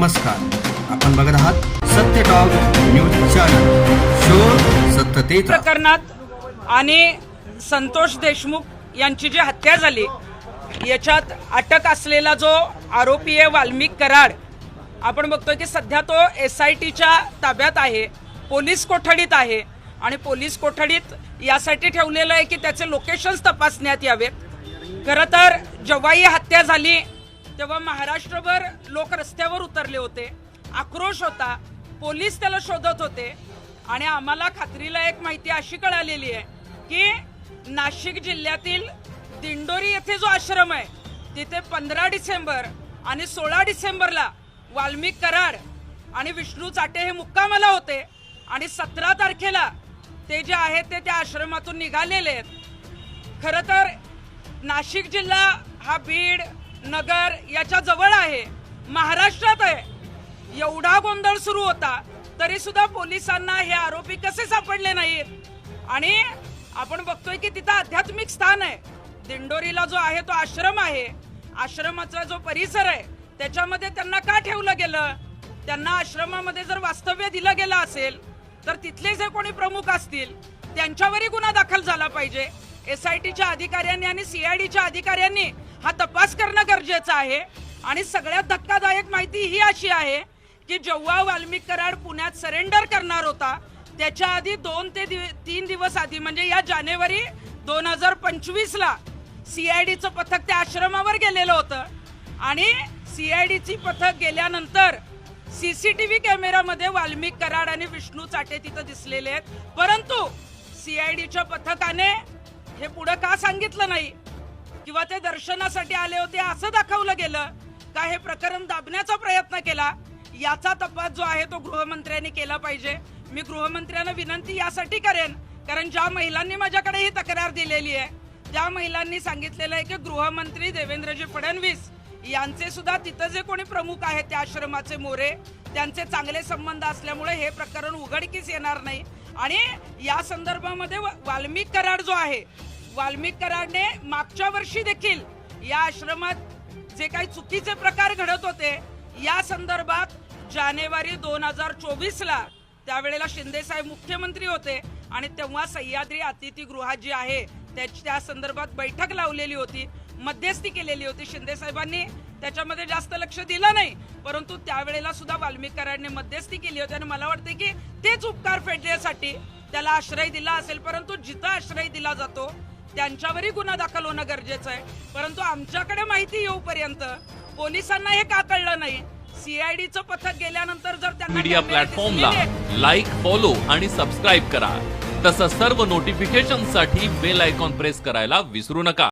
नमस्कार. आपण बघत आहात सत्य टॉक न्यूज चॅनल शोध सत्यते प्रकरणात आणि संतोष देशमुख यांची जी हत्या झाली याच्यात अटक असलेला जो आरोपी आहे वाल्मिक कराड आपण बघतोय की सध्या तो एस आय टीच्या ताब्यात आहे पोलीस कोठडीत आहे आणि पोलीस कोठडीत यासाठी ठेवलेलं आहे की त्याचे लोकेशन्स तपासण्यात यावेत. खरं तर जेव्हा ही हत्या झाली तेव्हा महाराष्ट्रभर लोक रस्त्यावर उतरले होते. आक्रोश होता. पोलीस त्याला शोधत होते. आणि आम्हाला खात्रीला एक माहिती अशी कळालेली आहे की नाशिक जिल्ह्यातील दिंडोरी येथे जो आश्रम आहे तिथे पंधरा डिसेंबर आणि सोळा डिसेंबरला वाल्मिक कराड आणि विष्णू चाटे हे मुक्कामाला होते. आणि सतरा तारखेला ते जे आहेत ते त्या आश्रमातून निघालेले आहेत. खरं तर नाशिक जिल्हा हा बीड नगर याच्या जवळ आहे. महाराष्ट्रात आहे. एवढा गोंधळ सुरू होता तरी सुद्धा पोलिसांना हे आरोपी कसे सापडले नाहीत? आणि आपण बघतोय की तिथं आध्यात्मिक स्थान आहे. दिंडोरीला जो आहे तो आश्रम आहे. आश्रमाचा जो परिसर आहे त्याच्यामध्ये त्यांना का ठेवलं गेलं? त्यांना आश्रमामध्ये जर वास्तव्य दिलं गेलं असेल तर तिथले जे कोणी प्रमुख असतील त्यांच्यावरही गुन्हा दाखल झाला पाहिजे. एस आय टीच्या अधिकाऱ्यांनी आणि सीआयडीच्या अधिकाऱ्यांनी हा तपास करणं गरजेचं आहे. आणि सगळ्यात धक्कादायक माहिती ही अशी आहे की जेव्हा वाल्मिक कराड पुण्यात सरेंडर करणार होता त्याच्या आधी दोन ते दिव- तीन दिवस आधी म्हणजे या जानेवारी दोन हजार पंचवीसला सी आय डीचं पथक त्या आश्रमावर गेलेलं होतं. आणि सी आय डीची पथक गेल्यानंतर सी सी टी व्ही कॅमेरामध्ये वाल्मिक कराड आणि विष्णू चाटे तिथं दिसलेले आहेत. परंतु सी आय डीच्या पथकाने हे पुढं का सांगितलं नाही? किंवा ते दर्शनासाठी आले होते असं दाखवलं गेलं का हे प्रकरण दाबण्याचा प्रयत्न केला? याचा तपास जो आहे तो गृहमंत्र्यांनी केला पाहिजे. मी गृहमंत्र्यांना विनंती यासाठी करेन कारण ज्या महिलांनी माझ्याकडे ही तक्रार दिलेली आहे त्या महिलांनी सांगितलेलं आहे की गृहमंत्री देवेंद्रजी फडणवीस यांचे सुद्धा तिथं जे कोणी प्रमुख आहेत त्या आश्रमाचे मोरे त्यांचे चांगले संबंध असल्यामुळे हे प्रकरण उघडकीस येणार नाही. आणि या संदर्भामध्ये वाल्मिक कराड जो आहे वाल्मिकराने मागच्या वर्षी देखील या आश्रमात जे काही चुकीचे प्रकार घडत होते या संदर्भात जानेवारी दोन हजार चोवीसला त्यावेळेला शिंदेसाहेब मुख्यमंत्री होते आणि तेव्हा सह्याद्री अतिथीगृहात जी आहे त्याची त्या संदर्भात बैठक लावलेली होती मध्यस्थी केलेली होती शिंदेसाहेबांनी त्याच्यामध्ये जास्त लक्ष दिलं नाही परंतु त्यावेळेला सुद्धा वाल्मिकरांनी मध्यस्थी केली होती आणि मला वाटते की तेच उपकार फेडण्यासाठी त्याला आश्रय दिला असेल परंतु जिथं आश्रय दिला जातो त्यांच्यावरही गुन्हा दाखल होणं गरजेचं आहे. परंतु आमच्याकडे माहिती येऊपर्यंत पोलिसांना हे का कळलं नाही? सीआयडीचं पथक गेल्यानंतर जर त्यांना मीडिया प्लॅटफॉर्मला लाईक फॉलो आणि सबस्क्राईब करा. तसंच सर्व नोटिफिकेशनसाठी बेल आयकॉन प्रेस करायला विसरू नका.